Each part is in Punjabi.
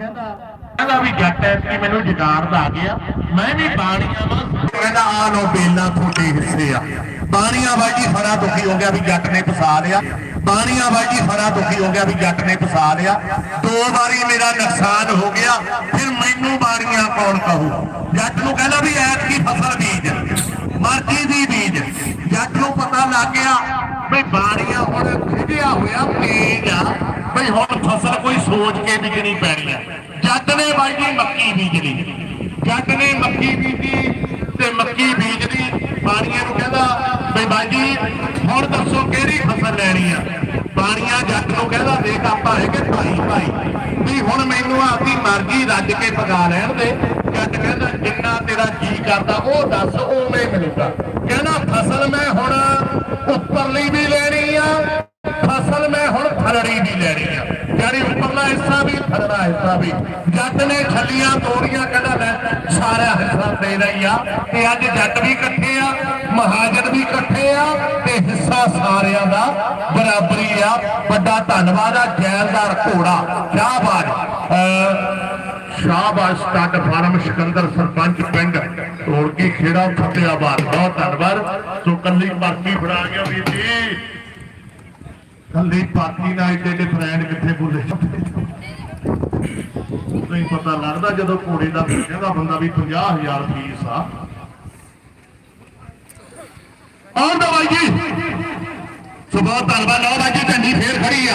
ਕਹਿੰਦਾ ਵੀ ਜੱਟ ਐ ਮੈਨੂੰ ਜਗਾਰ ਆ ਗਿਆ। ਮੈਂ ਵੀ ਬਾਣੀਆਂ ਵਾਂ ਕਹਿੰਦਾ ਆ ਲੋ ਬੇਲਾ ਤੁਹਾਡੇ ਹਿੱਸੇ ਆ। ਬਾਣੀਆਂ ਬਾਜੀ ਫੜਾ ਦੁਖੀ ਹੋ ਗਿਆ ਵੀ ਜੱਟ ਨੇ ਫਸਾ ਲਿਆ। ਬਾਣੀਆਂ ਬਾਜੀ ਫੜਾ ਦੁਖੀ ਹੋ ਗਿਆ ਵੀ ਜੱਟ ਨੇ ਫਸਾ ਲਿਆ। ਦੋ ਵਾਰੀ ਮੇਰਾ ਨੁਕਸਾਨ ਹੋ ਗਿਆ, ਫਿਰ ਮੈਨੂੰ ਬਾਣੀਆਂ ਕੌਣ ਕਹੂ? ਜੱਟ ਨੂੰ ਕਹਿੰਦਾ ਵੀ ਐਤਕੀ ਫਸਲ ਬੀਜ। ਮਰਜ਼ੀ ਦੀ ਬੀਜ। ਜੱਟ ਨੂੰ ਪਤਾ ਲੱਗ ਗਿਆ ਵੀ ਬਾਣੀਆਂ ਹੁਣ ਖਿਜਿਆ ਹੋਇਆ ਤੇਜ ਆ ਵੀ ਹੁਣ ਫਸਲ ਕੋਈ ਸੋਚ ਕੇ ਬੀਜਣੀ ਪੈਣੀ ਆ। ਜੱਟ ਨੇ ਬਾਈ ਜੀ ਮੱਕੀ ਬੀਜ ਲਈ ਜੱਟ ਨੇ ਮੱਕੀ ਬੀਜੀ ਤੇ ਮੱਕੀ ਬੀਜਦੀ ਬਾਣੀਆਂ ਨੂੰ ਕਹਿੰਦਾ ਵੀ ਬਾਈ ਜੀ, ਹੁਣ ਦੱਸੋ ਕਿਹੜੀ ਫਸਲ ਲੈਣੀ ਆ? ਬਾਣੀਆਂ ਜੱਟ ਨੂੰ ਕਹਿੰਦਾ ਦੇਖ ਆਪਾਂ ਹੈਗੇ ਭਾਈ ਭਾਈ ਵੀ ਹੁਣ ਮੈਨੂੰ ਆਪਦੀ ਮਰਜ਼ੀ ਰੱਜ ਕੇ ਪਗਾ ਲੈਣ ਦੇ। ਜਿੰਨਾ ਜੀ ਕਰਦਾ, ਉਹ ਦੱਸ ਉਵੇਂ ਮਿਲੂਗਾ ਕਹਿੰਦਾ, ਫਸਲ ਮੈਂ ਹੁਣ ਉੱਪਰਲੀ ਵੀ ਲੈਣੀ ਆ, ਫਸਲ ਮੈਂ ਹੁਣ ਥਲੜੀ ਵੀ ਲੈਣੀ ਆ। ਯਾਨੀ ਉੱਪਰਲਾ ਹਿੱਸਾ ਵੀ ਥਲੜਾ ਹਿੱਸਾ ਵੀ। ਜੱਟ ਨੇ ਛੱਲੀਆਂ ਤੋੜੀਆਂ ਕਹਿੰਦਾ, ਲੈ, ਸਾਰਾ ਹਿੱਸਾ ਦੇ ਰਹੀ ਆ। ਤੇ ਅੱਜ ਜੱਟ ਵੀ ਇਕੱਠੇ ਆ, ਮਹਾਜਨ ਵੀ ਇਕੱਠੇ ਆ, ਤੇ ਹਿੱਸਾ ਸਾਰਿਆਂ ਦਾ ਬਰਾਬਰੀ ਆ। ਵੱਡਾ ਧੰਨਵਾਦ ਆ, ਜੈਲਦਾਰ ਘੋੜਾ ਸ਼ਾਹਬਾਜ਼ ਅਹ ਸ਼ਾਹਬਾਜ਼ ਸਟੱਡ ਫਾਰਮ ਸਿਕੰਦਰ ਸਰਪੰਚ ਪਿੰਡ ਤੋੜਕੀ ਖੇੜਾ ਫਤਿਆਬਾਦ ਬਹੁਤ ਧੰਨਵਾਦ। ਸੋ ਕੱਲੀ ਪਰਚੀ ਫੜਾ ਗਿਆ ਵੀਰ ਜੀ। ਕੱਲੀ ਪਾਤੀ ਨਾਲ ਏਡੇ ਏਡੇ ਫਰੈਂਡ ਕਿੱਥੇ ਬੁੱਲੇ ਨਹੀਂ ਪਤਾ ਲੱਗਦਾ ਜਦੋਂ ਘੋੜੇ ਦਾ ਕਹਿੰਦਾ ਬੰਦਾ ਵੀ 50000 ਫੀਸ ਆ। ਆਉਂ ਦਵਾਈ ਜੀ। ਸੋ ਬਹੁਤ ਧੰਨਵਾਦ ਲਓ ਬਾਜੀ ਝੰਡੀ ਫੇਰ ਖੜੀ ਆ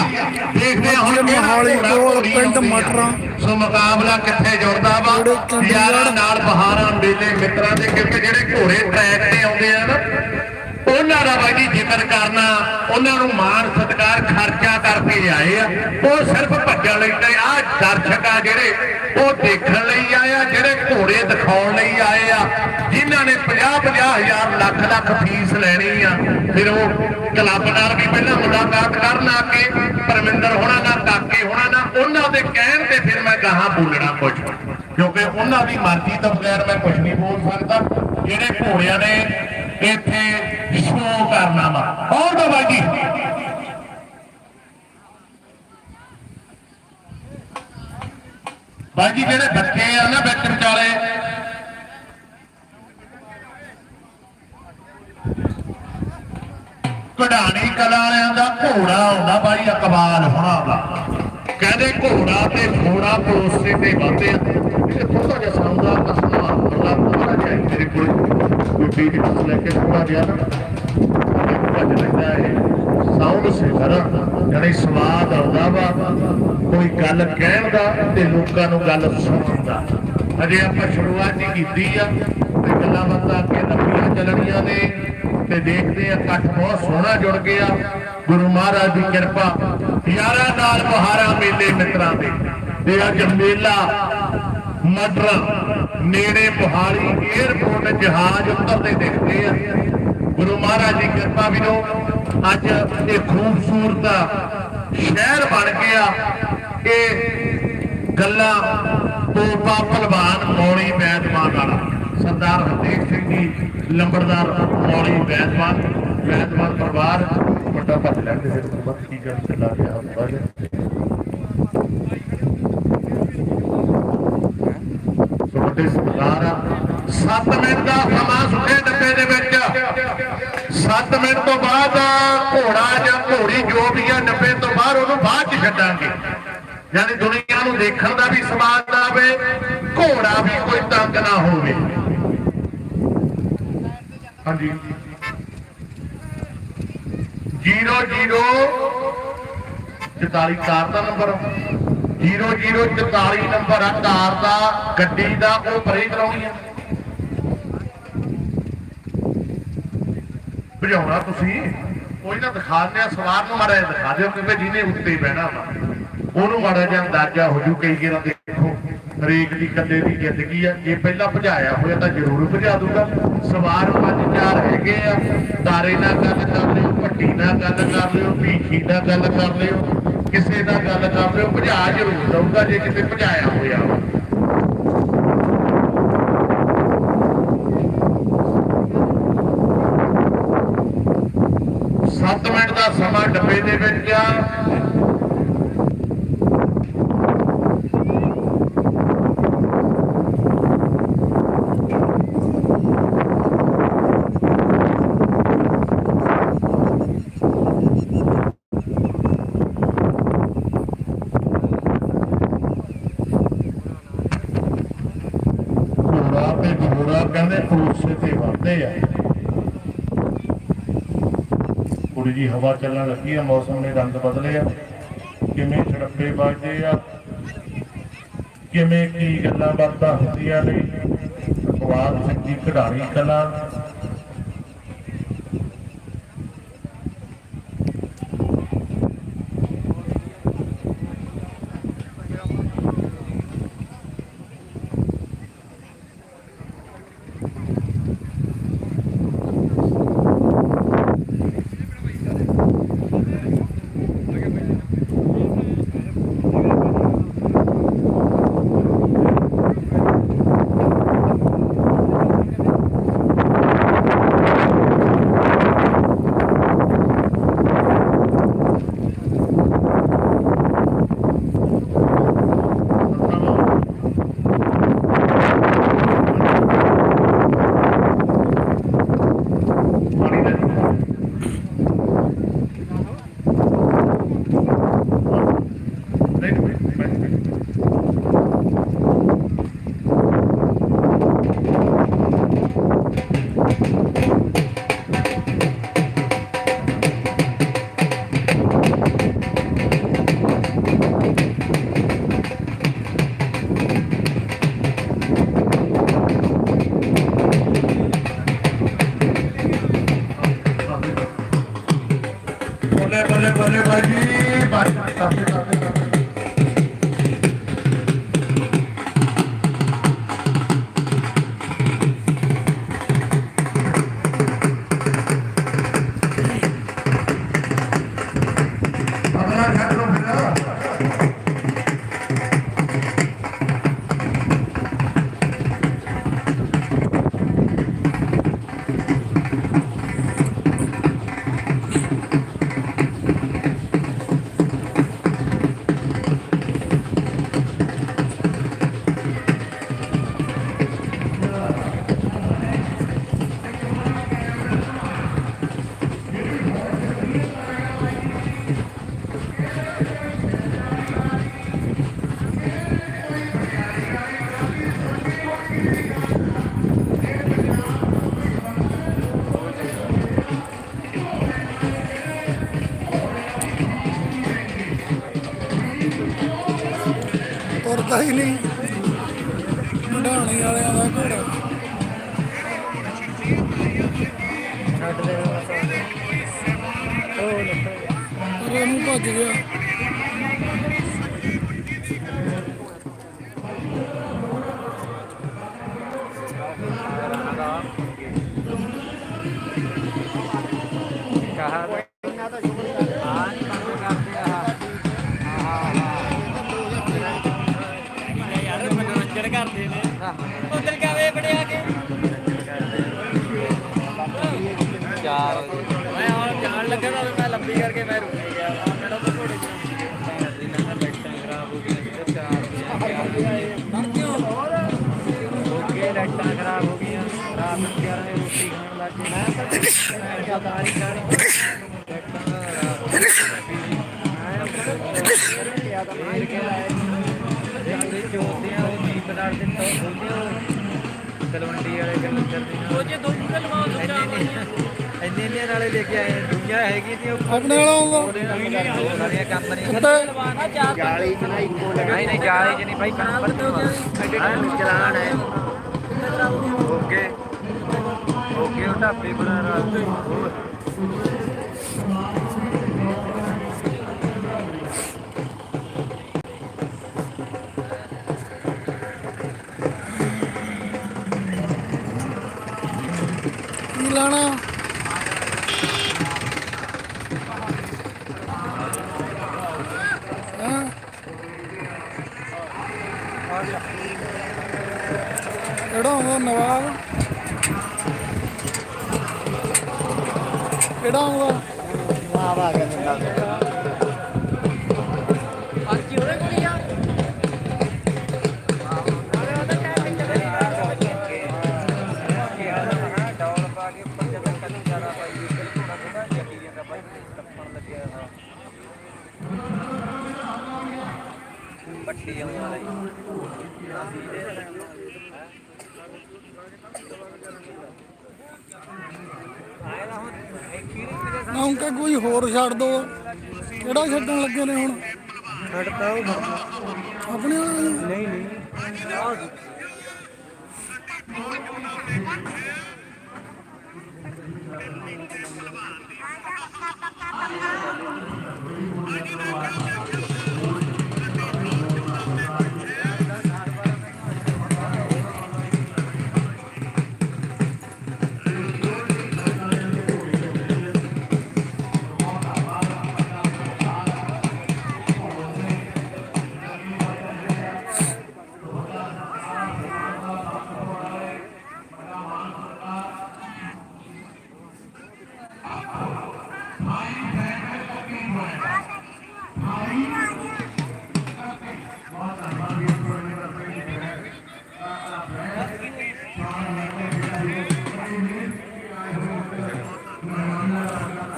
ਦੇਖਦੇ ਆ ਹੁਣ ਮੋਹਾਲੀ ਕੋਲ ਪਿੰਡ। ਮਟਰਾਂ। ਸੋ ਮੁਕਾਬਲਾ ਕਿੱਥੇ ਜੁੜਦਾ ਵਾ ਯਾਰਾਂ ਨਾਲ ਬਹਾਰਾਂ ਮੇਲੇ ਮਿੱਤਰਾਂ ਦੇ ਕਿਉਂਕਿ ਜਿਹੜੇ ਘੋੜੇ ਟਰੈਕ ਤੇ ਆਉਂਦੇ ਆ ਨਾ ਉਹਨਾਂ ਦਾ ਬਾਈ ਜੀ ਜ਼ਿਕਰ ਕਰਨਾ, ਉਹਨਾਂ ਨੂੰ ਮਾਣ ਸਤਿਕਾਰ, ਖਰਚਾ ਕਰਕੇ ਆਏ ਆ। ਉਹ ਸਿਰਫ ਭੱਜਣ ਲਈ ਤੇ ਆ ਦਰਸ਼ਕ ਆ ਜਿਹੜੇ ਉਹ ਦੇਖਣ ਲਈ ਆਏ ਆ, ਜਿਹੜੇ ਘੋੜੇ ਦਿਖਾਉਣ ਲਈ ਆਏ ਆ, ਜਿਨ੍ਹਾਂ ਨੇ 50 50 ਹਜ਼ਾਰ ਲੱਖ ਲੱਖ ਫੀਸ ਲੈਣੀ ਆ। ਫਿਰ ਉਹ ਕਲੱਬ ਨਾਲ ਵੀ ਪਹਿਲਾਂ ਮੁਲਾਕਾਤ ਕਰਨ ਆ ਕੇ ਪਰਮਿੰਦਰ ਹੋਣਾ ਨਾਲ, ਕਾਕੇ ਹੋਣਾ ਨਾਲ, ਉਹਨਾਂ ਦੇ ਕਹਿਣ ਤੇ ਫਿਰ ਮੈਂ ਕਹਾ ਬੋਲਣਾ ਕੁਝ ਕਿਉਂਕਿ ਉਹਨਾਂ ਦੀ ਮਰਜ਼ੀ ਤੋਂ ਬਗੈਰ ਮੈਂ ਕੁਝ ਨਹੀਂ ਬੋਲ ਸਕਦਾ। ਜਿਹੜੇ ਘੋੜਿਆਂ ਨੇ ਇੱਥੇ ਸ਼ੋਅ ਕਰਨਾ ਵਾ। ਹੋਰ ਤਾਂ ਬਾਜੀ ਬਾਜੀ ਜਿਹੜੇ ਬੱਚੇ ਆ ਨਾ ਵਿੱਚ ਵਿਚਾਲੇ ਕਢਾਣੀ ਕਲਾ ਵਾਲਿਆਂ ਦਾ ਘੋੜਾ ਹੁੰਦਾ ਬਾਈ ਅਕਬਾਲ ਹੋਣਾ ਦਾ। ਕਹਿੰਦੇ ਘੋੜਾ ਤੇ ਘੋੜਾ ਪਰੋਸੇ ਤੇ ਬਾਤੇ ਇਹ ਥੋੜਾ ਜਿਹਾ ਸਾਉਂਦਾ ਕਸਮਾ ਅੱਲਾ ਥੋੜਾ ਜਿਹਾ ਮੇਰੇ ਕੋਲ ਕੋਈ ਬੀਜ ਬਸ ਲੈ ਕੇ ਥੋੜਾ ਜਿਹਾ ਨਾ ਸਾਊਂਡ ਸੇ ਕਰਾਂ ਸਵਾਦ ਆਉਂਦਾ ਵਾ, ਕੋਈ ਗੱਲ ਕਹਿਣ ਦਾ ਤੇ ਲੋਕਾਂ ਨੂੰ ਗੱਲ ਸੁਣਨ ਦਾ। ਅਜੇ ਆਪਾਂ ਸ਼ੁਰੂਆਤ ਹੀ ਕੀਤੀ ਆ, ਤੇ ਗੱਲਾਂ ਬਾਤਾਂ ਅੱਗੇ ਲੰਬੀਆਂ ਚੱਲਣੀਆਂ ਨੇ, ਤੇ ਦੇਖਦੇ ਆ ਇਕੱਠ ਬਹੁਤ ਸੋਹਣਾ ਜੁੜ ਗਿਆ। ਗੁਰੂ ਮਹਾਰਾਜ ਦੀ ਕਿਰਪਾ ਯਾਰਾਂ ਨਾਲ ਬਹਾਰਾਂ ਮੇਲੇ ਮਿੱਤਰਾਂ ਦੇ। ਤੇ ਅੱਜ ਮੇਲਾ ਮਟਰ ਨੇੜੇ ਮੁਹਾਲੀ 에ਅਰਪੋਰਟ ਜਹਾਜ਼ ਉੱਤਰਦੇ ਦਿਖਦੇ ਆ। ਗੁਰੂ ਮਹਾਰਾਜ ਦੀ ਕਿਰਪਾ ਵੀਰੋ, ਅੱਜ ਇਹ ਖੂਬਸੂਰਤ ਸ਼ਹਿਰ ਬਣ ਗਿਆ ਇਹ ਗੱਲਾਂ ਤੋਪਾ ਭਲਵਾਨ ਮੌਲੀ ਬੈਦਮਾਨ ਵਾਲਾ। ਸਰਦਾਰ ਹਰਦੇਵ ਸਿੰਘ ਜੀ, ਲੰਬੜਦਾਰ ਮੌਲੀ ਬੈਦਮਾਨ ਬੈਦਮਾਨ ਪਰਿਵਾਰ, ਵੱਡਾ ਭੱਜ ਲੈਂਦੇ ਫਿਰ ਕੀ ਗੱਲ ਚਲਾ ਰਿਹਾ ਹੁੰਦਾ ਹੈ ਸੋ ਸਰਦਾਰ ਆ। 7 ਮਿੰਟ ਦਾ ਸਮਾਂ ਸੁੱਕੇ ਡੱਬੇ ਦੇ ਵਿੱਚ। 7 ਮਿੰਟ ਤੋਂ ਬਾਅਦ ਘੋੜਾ ਜਾਂ ਘੋੜੀ ਜੋ ਵੀ ਆ ਡੱਬੇ ਤੋਂ ਬਾਹਰ, ਉਹਨੂੰ ਬਾਅਦ ਚ ਛੱਡਾਂਗੇ। ਯਾਨੀ ਦੁਨੀਆ ਨੂੰ ਦੇਖਣ ਦਾ ਵੀ ਸਵਾਦ ਆਵੇ, ਘੋੜਾ ਵੀ ਕੋਈ ਤੰਗ ਨਾ ਹੋਵੇ। ਹਾਂਜੀ। 00 44 ਕਾਰ ਦਾ ਨੰਬਰ 0044 ਨੰਬਰ ਆ, ਕਾਰ ਦਾ, ਗੱਡੀ ਦਾ, ਉਹ ਪਰੇ ਕਰਾਉਣੀ ਆ। ਭਜਾਉਣਾ ਤੁਸੀਂ। ਕੋਈ ਨਾ ਦਿਖਾ ਦਿਆ ਸਵਾਰ ਨੂੰ ਮਾੜਾ ਜਿਹਾ ਦਿਖਾ ਦਿਓ, ਕਿਉਂਕਿ ਜਿਹਨੇ ਉੱਤੇ ਬਹਿਣਾ ਵਾ। ਉਹਨੂੰ ਮਾੜਾ ਜਿਹਾ ਅੰਦਾਜ਼ਾ ਹੋ ਜੂ, ਕਈ ਕਿਰਾਂ ਦੇਖੋ, ਹਰੇਕ ਦੀ ਕੱਲੇ ਦੀ ਜ਼ਿੰਦਗੀ ਆ। ਜੇ ਪਹਿਲਾਂ ਭਜਾਇਆ ਹੋਇਆ ਤਾਂ ਜ਼ਰੂਰ ਭਜਾ ਦੂਗਾ। ਸਵਾਰ ਪੰਜ ਚਾਰ ਹੈਗੇ ਆ। ਤਾਰੇ ਨਾਲ ਗੱਲ ਕਰ ਲਿਓ ਭੱਟੀ ਨਾਲ ਗੱਲ ਕਰ ਲਿਓ ਭੀਖੀ ਨਾਲ ਗੱਲ ਕਰ ਲਿਓ। ਕਿਸੇ ਨਾਲ ਗੱਲ ਕਰਦੇ ਹੋ ਭਜਾ ਜ਼ਰੂਰ ਦਊਗਾ ਜੇ ਕਿਤੇ ਭਜਾਇਆ ਹੋਇਆ। ਸੱਤ ਮਿੰਟ ਦਾ ਸਮਾਂ ਡੱਬੇ ਦੇ ਵਿੱਚ ਆ ਇੱਕ ਹੋਰ ਕਹਿੰਦੇ ਪਰੋਸੇ ਤੇ ਵੱਧਦੇ ਆ। ਥੋੜੀ ਜੀ ਹਵਾ ਚੱਲਣ ਲੱਗੀ ਆ, ਮੌਸਮ ਨੇ ਰੰਗ ਬਦਲੇ ਆ। ਕਿਵੇਂ ਛੜੱਪੇ ਵੱਜਦੇ ਆ, ਕਿਵੇਂ ਕੀ ਗੱਲਾਂ ਬਾਤਾਂ ਹੁੰਦੀਆਂ ਨੇ। ਅਖਬਾਰ ਸਿੱਧੀ ਖਿਡਾਰੀ ਕਲਾ Thank you. ਤੁਰਦਾ ਹੀ ਨਹੀਂ ਢਾਣੀ ਵਾਲਿਆਂ ਦਾ ਘੋੜਾ ਪਰ ਇਹਨੂੰ ਭੱਜ ਗਿਆ ਯਾਰ ਤਲਵੰਡੀ ਵਾਲੇ ਗੱਲ ਕਰਦੇ ਨੇ ਉਹ ਜੇ ਦੋ ਕਲਮਾਂ ਇੰਨੇ ਇੰਨੇ ਨਾਲੇ ਲੈ ਕੇ ਆਏ ਦੁਨੀਆ ਹੈਗੀ ਤੇ ਉਹ ਆਪਣੇ ਵਾਲਾ ਆਉਂਦਾ ਉਹਦੇ ਨਾਲ ਗੱਲ ਕਰਦੇ ਸਾਰੀਆਂ ਕੰਪਨੀ ਕਿੱਥੇ ਜਾਲੀ ਚ ਨਹੀਂ ਨਹੀਂ ਨਹੀਂ ਜਾਲੀ ਚ ਨਹੀਂ ਭਾਈ ਨੰਬਰ ਤੇ ਚਲਾਨ ਹੈ। ਓਕੇ ਓਕੇ ਉਹ ਢਾਬੇ ਬਣਾ ਰਹਾ ਕੀ ਲੈਣਾ ਹੈਂ? ਕਿਹੜਾ ਆਉਂਦਾ ਨਵਾਬ ਕਿਹੜਾ ਆਉਂਦਾ? ਨਵਾਬ ਆ ਗਿਆ ਅੱਜ ਉਹਦੇ ਕੋਲ ਯਾਰ ਪੱਟੀ ਆਉਣ ਵਾਲੇ ਨੌਂਕਾ ਕੋਈ ਹੋਰ ਛੱਡ ਦੋ। ਕਿਹੜਾ ਛੱਡਣ ਲੱਗੇ ਨੇ ਹੁਣ? ਛੱਡਤਾ ਉਹ ਆਪਣੇ? ਨਹੀਂ ਨਹੀਂ।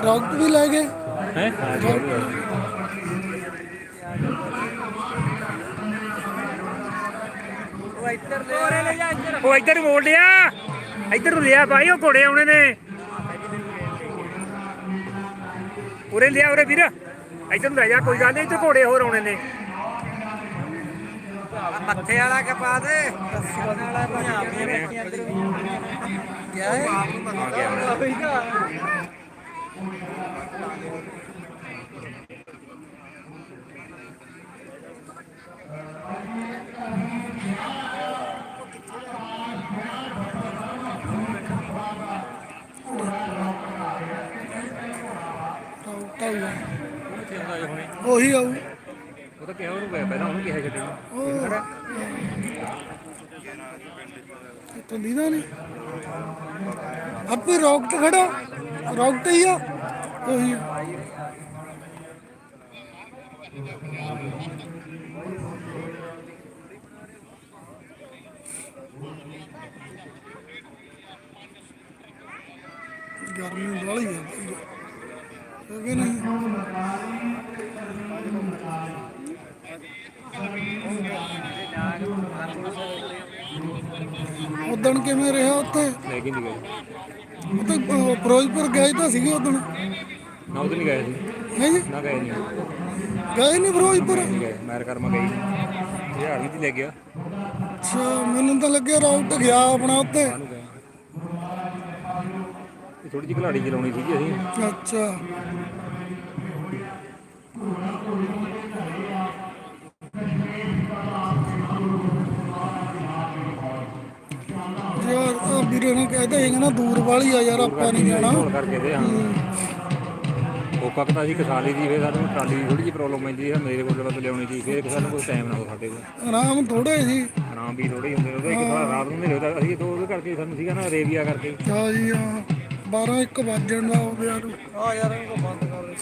ਰੌਕਟ ਵੀ ਲੈ ਗਏ। ਹੈ? ਉਹ ਇੱਧਰ ਮੋੜ ਲਿਆ ਇੱਧਰ ਨੂੰ ਲਿਆ ਭਾਈ ਉਹ ਘੋੜੇ ਆਉਣੇ ਨੇ। ਉਰੇ ਲਿਆ ਉਰੇ ਵੀਰ। ਇੱਧਰ ਨੂੰ ਲੈ ਜਾ ਕੋਈ ਗੱਲ ਨਹੀਂ ਇੱਧਰ ਘੋੜੇ ਹੋਰ ਆਉਣੇ ਨੇ। ਮੱਥੇ ਵਾਲਾ ਕੇ ਪਾ ਦੇ? ਰੱਸੀ ਵਾਲਾ ਪੰਜਾਬ ਦੀਆਂ ਰੱਖੀਆਂ ਇੱਧਰ ਗਿਆ ਹੈ ਆ ਗਿਆ ਰੌਕਟ ਆਊਗਾ ਉਹੀ ਆਊ। ਉਹ ਤਾਂ ਕਿਹਾ ਉਹਨੂੰ ਪਹਿਲਾਂ ਉਹਨੂੰ ਕਿਹਾ ਛੱਡਣਾ ਉਹ ਇੱਥੋਂ ਦੀਦਾ ਨਹੀਂ ਆਪੇ ਰੌਕਟ ਖੜਾ। ਰੌਕਟ ਹੀ ਆ। ਉਹੀ ਆ। ਗਰਮੀ ਵਾਲੀ ਹੈ ਕਿ ਨਹੀਂ। ਉਦਣ ਕਿਵੇਂ ਰਿਹਾ ਉੱਥੇ? ਲੈ ਕੇ ਨਹੀਂ ਗਏ ਉੱਥੇ ਅਹ, ਫਿਰੋਜ਼ਪੁਰ ਗਏ ਤਾਂ ਸੀਗੇ ਉਦਣ ਨਾ ਉਹਦੇ ਨਹੀਂ ਗਏ ਸੀ। ਹੈ? ਜੀ ਨਾ ਗਏ ਨਹੀਂ। ਗਏ ਨਹੀਂ ਫਿਰੋਜ਼ਪੁਰ? ਨਹੀਂ ਗਏ। ਮੈਰ ਕਰਮਾ ਗਈ। ਹਜ਼ਾਰ ਵੀ ਤੇ ਲੈ ਗਿਆ। ਅੱਛਾ ਮੈਨੂੰ ਤਾਂ ਲੱਗਿਆ ਰਾਊਟ ਗਿਆ ਆਪਣਾ ਉੱਤੇ ਗਏ ਥੋੜੀ ਜਿਹੀ ਘਲਾੜੀ ਚਲਾਉਣੀ ਸੀਗੀ ਅਸੀਂ। ਅੱਛਾ। ਯਾਰ ਆ ਵੀਰੇ ਨੇ ਕਹਿੰਦਾ ਸੀ ਨਾ ਦੂਰ ਵਾਲੀ ਆ ਯਾਰ ਆਪਾਂ ਨਹੀਂ ਜਾਣਾ। ਢੋਲ ਕਰਕੇ ਦੇ ਹਾਂ। ਉਹ ਕੱਕਤਾ ਸੀ ਕਸਾਲੀ ਦੀ ਫਿਰ ਸਾਨੂੰ ਟਰਾਲੀ ਦੀ ਥੋੜੀ ਜਿਹੀ ਪ੍ਰੋਬਲਮ ਪੈਂਦੀ ਸੀ ਮੇਰੇ ਕੋਲ ਬਸ ਲਿਆਉਣੀ ਸੀ ਫਿਰ ਸਾਨੂੰ ਕੋਈ ਟਾਈਮ ਨਾ ਹੋ ਸਾਡੇ ਕੋਲ। ਆਰਾਮ ਥੋੜੇ ਸੀ। ਆਰਾਮ ਵੀ ਥੋੜੀ ਹੁੰਦੇ ਉਹਦੇ ਇੱਕ ਥੋੜਾ ਰਾਤ ਨੂੰ ਹਨੇਰੇ ਹੁੰਦਾ ਅਸੀਂ ਤੋਂ ਉਹਦੇ ਕਰਕੇ ਸਾਨੂੰ ਸੀਗਾ ਨਾ ਰੇਵੀਆ ਕਰਕੇ। ਚਾ ਜੀ ਆ 12 1 ਵਜਣ ਦਾ ਹੋ ਗਿਆ। ਨੂੰ ਆ ਯਾਰ ਇਹਨੂੰ ਬੰਦ ਕਰ ਦੇ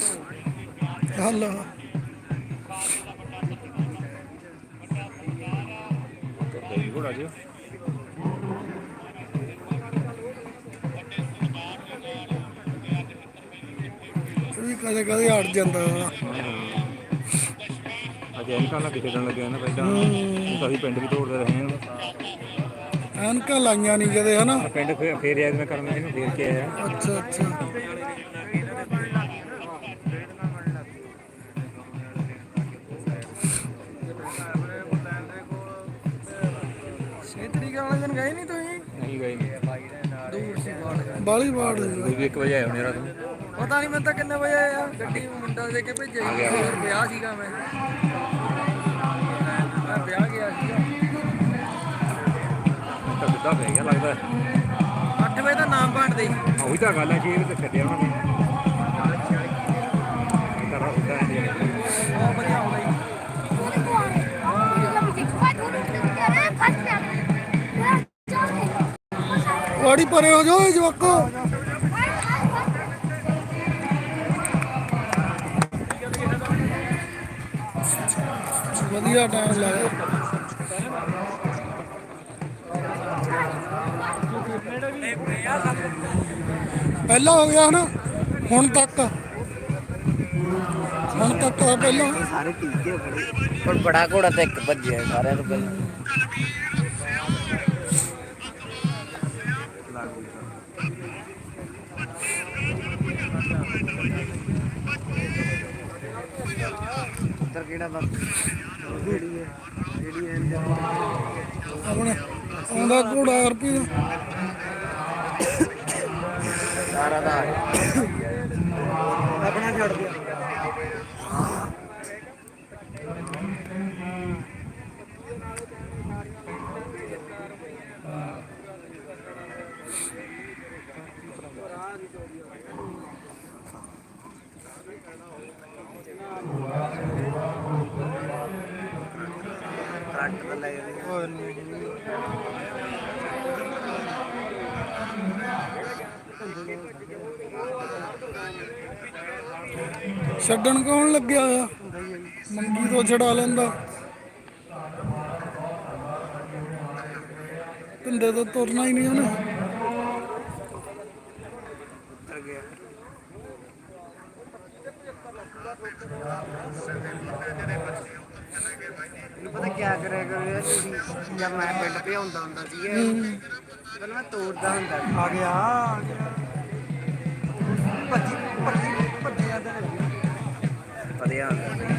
ਤੇ ਘੋੜਾ ਜੀ। ਵੀ ਕਦੇ ਕਦੇ ਹਟ ਜਾਂਦਾ ਵਾ। ਅੱਜ ਐਨਕਾਂ ਨਾਲ ਕਿਤੇ ਦਿਨ ਲੱਗਿਆ ਨਾ ਪਹਿਲਾਂ। ਤਾਂ ਅਸੀਂ ਪਿੰਡ ਵੀ ਤੋੜਦੇ ਰਹੇ ਹਾਂ ਐਨਕਾਂ ਲਾਈਆਂ ਨਹੀਂ ਕਦੇ ਹਨਾ? ਪਿੰਡ ਫੇ- ਫੇਰ ਆਇਆ ਮੈਂ ਕਰਨਾ ਇਹਨੂੰ ਫੇਰ ਕੇ ਆਇਆ ਅੱਛਾ ਅੱਛਾ। ਛੇ ਤਰੀਕ ਵਾਲੇ ਦਿਨ ਗਏ ਨਹੀਂ ਤੁਸੀਂ? ਨਹੀਂ ਗਏ ਨਹੀਂ ਦੂਰ ਸੀ ਬਾੜ ਬਾਲੀ ਬਾੜ ਵੀ 1 ਵਜੇ ਆਇਆ ਹੋਣੇ ਰਾਤ ਨੂੰ ਪਤਾ ਨਹੀਂ ਮੈਂ ਤਾਂ ਕਿੰਨੇ ਵਜੇ ਆਇਆ। ਗੱਡੀ ਮੁੰਡਾ ਦੇ ਕੇ ਭੇਜਿਆ ਸੀ। ਫਿਰ ਵਿਆਹ ਸੀਗਾ ਮੈਂ। ਮੈਂ ਵਿਆਹ ਗਿਆ ਸੀਗਾ। ਤਾਂ ਸਿੱਧਾ ਪੈ ਗਿਆ ਲੱਗਦਾ। 8 ਵਜੇ ਦਾ ਨਾਮ ਬਾਂਟਦੇ ਸੀ ਆ ਉਹੀ ਤਾਂ ਗੱਲ ਹੈ ਜੀ ਇਹ ਤੇ ਛੱਡਿਆ ਉਹਨਾਂ ਨੇ। ਇਹ ਤਾਂ ਰਾਹ ਸਿੱਧਾ ਹੈ। ਬਹੁਤ ਵਧੀਆ ਆਉਂਦਾ ਜੀ ਵਾੜੀ ਪਰੇ ਹੋ ਜਾਓ ਜਵਾਕੋ। ਵਧੀਆ ਟਾਈਮ ਲਾਇਆ ਪਹਿਲਾਂ ਹੋ ਗਿਆ ਨਾ ਹੁਣ ਤੱਕ। ਹੁਣ ਤੱਕ ਆ ਪਹਿਲਾਂ। ਸਾਰੇ ਟੀਕੇ ਬੜੇ ਪਰ ਬੜਾ ਘੋੜਾ ਤਾਂ ਇੱਕ ਭੱਜਿਆ ਸਾਰਿਆਂ ਤੋਂ ਪਹਿਲਾਂ। ਕਿਹੜਾ ਬਸ ਜਿਹੜੀ ਆਉਂਦਾ ਘੋੜਾ ਰੁਪਏ ਸਾਰਾ ਦਾ। ਆਪਣਾ ਛੱਡ ਦਿਓ। ਛੱਡਣ ਕੌਣ ਲੱਗਿਆ ਆ? ਮੰਗੀ ਤੋਂ ਛਡਾ ਲੈਂਦਾ। ਧੰਦੇ ਤੋਂ ਤੁਰਨਾ ਹੀ ਨਹੀਂ ਉਹਨੇ। ਗਿਆ ਇਹਨੂੰ ਪਤਾ ਕੀ ਕਰਿਆ ਕਰਿਆ ਤੁਸੀਂ ਜਦ ਮੈਂ ਪਿੰਡ ਤੇ ਆਉਂਦਾ ਹੁੰਦਾ ਸੀ ਪਹਿਲਾਂ ਮੈਂ ਤੋੜਦਾ ਹੁੰਦਾ ਸੀ। ਆ ਗਿਆ। ਆ ਗਿਆ ਭੱਜੀ ਭੱਜੀ ਭੱਜੀ ਜਾਂਦਾ ਪਰਿਆ ਤੋ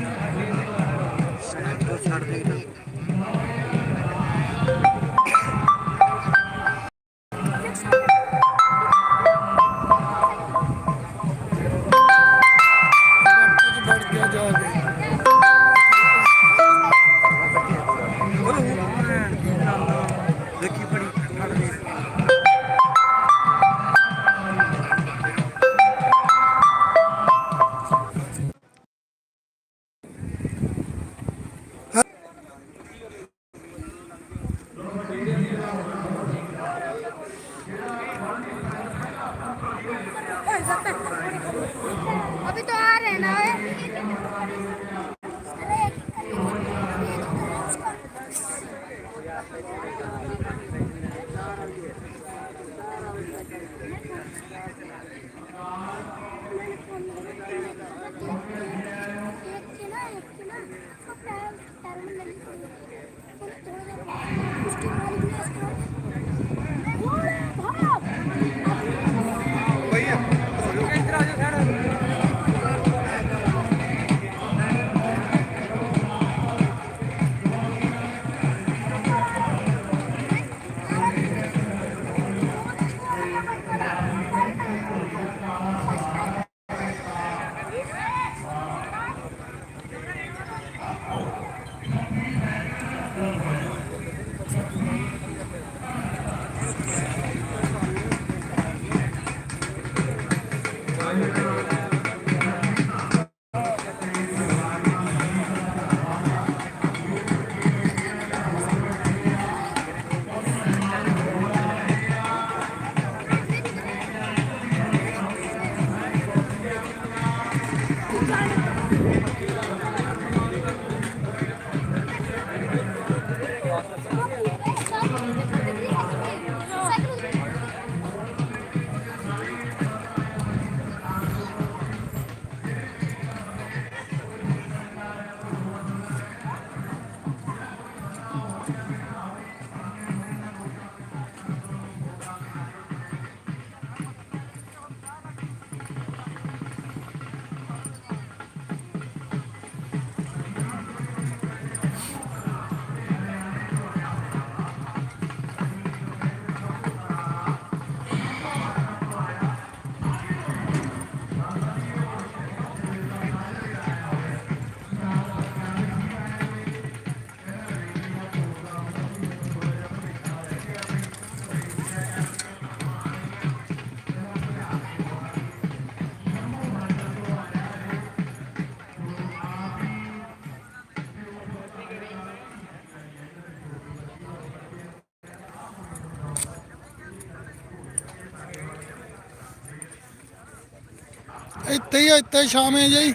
ਇੱਥੇ ਹੀ ਇੱਥੇ ਸ਼ਾਮੇ ਜੀ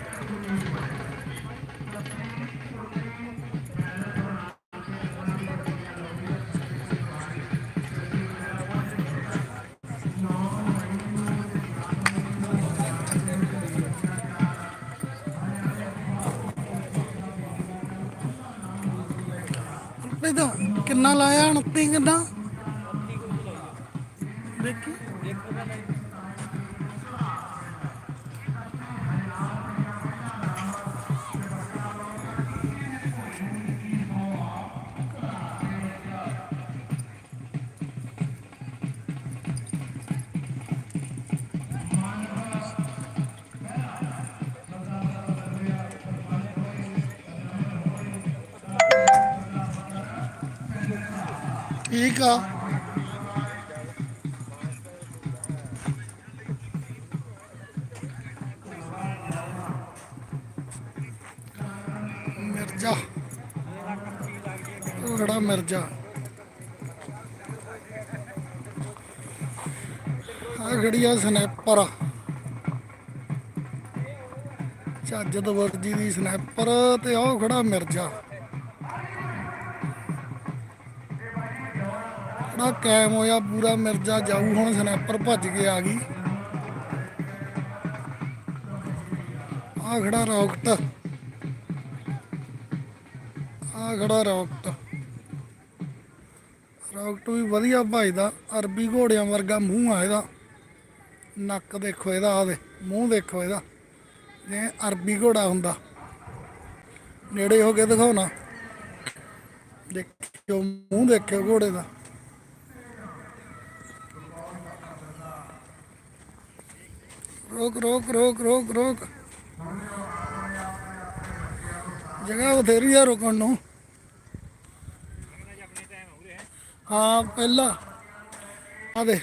ਕਿੰਨਾ ਲਾਇਆ 29 ਕਿੰਨਾ? ਠੀਕ ਆ। ਮਿਰਜ਼ਾ। ਉਹ ਮਿਰਜ਼ਾ? ਆ ਖੜੀ ਆ, ਸਨੈਪਰ ਚੱਜਦ ਵਰਜੀ ਦੀ ਸਨੈਪਰ ਤੇ ਉਹ ਖੜਾ ਮਿਰਜ਼ਾ? ਨਾ ਕੈਮ ਹੋਇਆ, ਪੂਰਾ ਮਿਰਜ਼ਾ ਜਾਊ, ਹੁਣ ਸਨੈਪਰ ਭੱਜ ਕੇ ਆ ਗਈ। ਆ ਖੜਾ ਰੌਕਟ। ਆ ਖੜਾ ਰੌਕਟ। ਰੌਕਟ ਵੀ ਵਧੀਆ ਭਜਦਾ, ਅਰਬੀ ਘੋੜਿਆਂ ਵਰਗਾ ਮੂੰਹ ਆ ਇਹਦਾ। ਨੱਕ ਦੇਖੋ ਇਹਦਾ ਆਦੇ ਮੂੰਹ ਦੇਖੋ ਇਹਦਾ। ਜਿਵੇਂ ਅਰਬੀ ਘੋੜਾ ਹੁੰਦਾ। ਨੇੜੇ ਹੋ ਕੇ ਦਿਖਾਉਣਾ। ਦੇਖਿਓ, ਮੂੰਹ ਦੇਖਿਓ ਘੋੜੇ ਦਾ। ਰੋਕ ਰੋਕ ਰੋਕ ਰੋਕ ਰੋਕ। ਜਗ੍ਹਾ ਬਥੇਰੀ ਆ ਰੁਕਣ ਨੂੰ। ਹਾਂ, ਪਹਿਲਾ। ਆ ਦੇ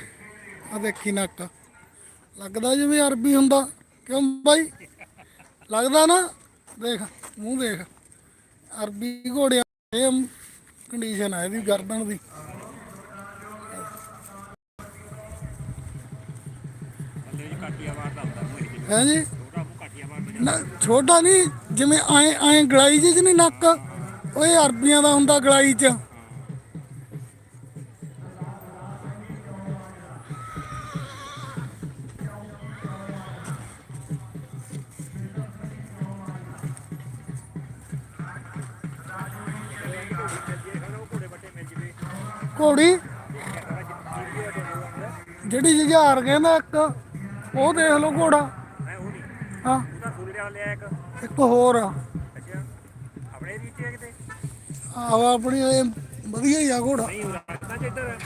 ਆ ਦੇਖੀ ਨੱਕ। ਲੱਗਦਾ ਜਿਵੇਂ ਅਰਬੀ ਹੁੰਦਾ। ਕਿਉਂ ਬਾਈ? ਲੱਗਦਾ ਨਾ? ਦੇਖ, ਮੂੰਹ ਦੇਖ। ਅਰਬੀ ਘੋੜਿਆ ਇਹ ਕੰਡੀਸ਼ਨ ਆ ਇਹਦੀ, ਗਰਦਨ ਦੀ। ਹੈ ਜੀ? ਨਾ, ਛੋਟਾ ਨਹੀਂ ਜਿਵੇਂ ਐ ਐ ਗਲਾਈ ਜਿਹੀ 'ਚ ਨਹੀਂ ਨੱਕ, ਓਏ ਅਰਬੀਆਂ ਦਾ ਹੁੰਦਾ ਗਲਾਈ ਚ। ਘੋੜੀ? ਜਿਹੜੀ ਜੁਝਾਰ ਕਹਿੰਦਾ ਇੱਕ, ਉਹ ਦੇਖ ਲਓ ਘੋੜਾ। ਹਾਂ। ਇੱਕ। ਹੋਰ ਆ। ਆਪਣੇ ਰੀਚ ਹੈ ਕਿਤੇ? ਆਹ ਆਪਣੀ ਇਹ ਵਧੀਆ ਹੀ ਆ ਘੋੜਾ। ਨਹੀਂ ਉਹ ਰੱਖਦਾ ਚ ਇੱਧਰ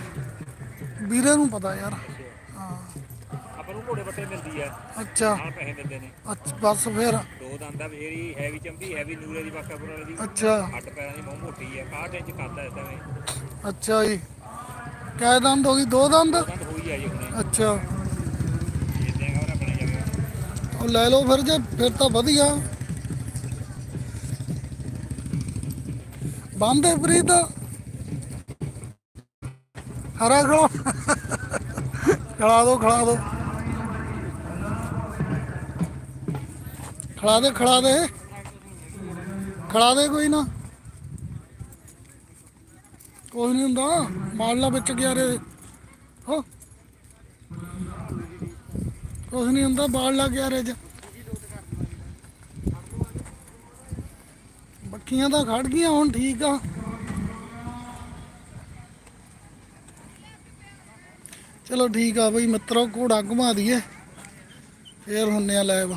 ਵੀਰੇ ਨੂੰ ਪਤਾ ਯਾਰ। ਆਪਾਂ ਨੂੰ ਘੋੜੇ ਬੱਟੇ ਮਿਲਦੀ ਆ। ਅੱਛਾ। ਨਾਲ ਪੈਸੇ ਦਿੰਦੇ ਨੇ। ਅੱਛਾ ਬਸ ਫਿਰ। ਦੋ ਦੰਦਾਂ ਬਥੇਰੀ ਹੈਵੀ ਚੰਬੀ ਹੈਵੀ ਨੂਰੇ ਦੀ ਬਾਕਾਪੁਰ ਵਾਲੇ ਦੀ। ਅੱਛਾ। ਹੱਡ ਪੈਰਾਂ ਦੀ ਮੂੰਹ ਮੋਟੀ ਆ। 61 ਇੰਚ ਕਰਦਾ ਇਦਾਂ ਵੇ ਅੱਛਾ ਜੀ। ਕਿਆ ਦੰਦ ਹੋ ਗਈ ਦੋ ਦੰਦ? ਦੰਦ ਹੋਈ ਆ ਜੀ ਹੁਣੇ। ਅੱਛਾ। ਕਾ ਉਹ ਲੈ ਲਓ ਫਿਰ ਜੇ, ਫਿਰ ਤਾਂ ਵਧੀਆ। ਬੰਦੇ ਪ੍ਰੀਤ। ਹਰਾ ਖਲੋ। ਖੜਾ ਦੋ ਖੜਾ ਦੋ। ਖੜਾ ਦੇ ਖੜਾ ਦੇ। ਖੜਾ ਦੇ ਕੋਈ ਨਾ। ਕੋਈ ਨਹੀਂ ਹੁੰਦਾ। ਮਾਲ ਲਾ ਵਿੱਚ ਗਿਆ ਰੇ ਹੋ ਕੁਛ ਨਹੀਂ ਹੁੰਦਾ ਬਾਲ ਲੱਗ ਗਿਆ ਰੇ ਬੱਕੀਆਂ ਤਾਂ ਖੜ ਗਈਆਂ, ਹੁਣ ਠੀਕ ਆ। ਚਲੋ ਠੀਕ ਆ ਬਈ, ਮਿੱਤਰੋ, ਘੋੜਾ ਘੁਮਾ ਦਈਏ। ਫੇਰ ਹੁੰਨੇ ਆ ਲੈਬ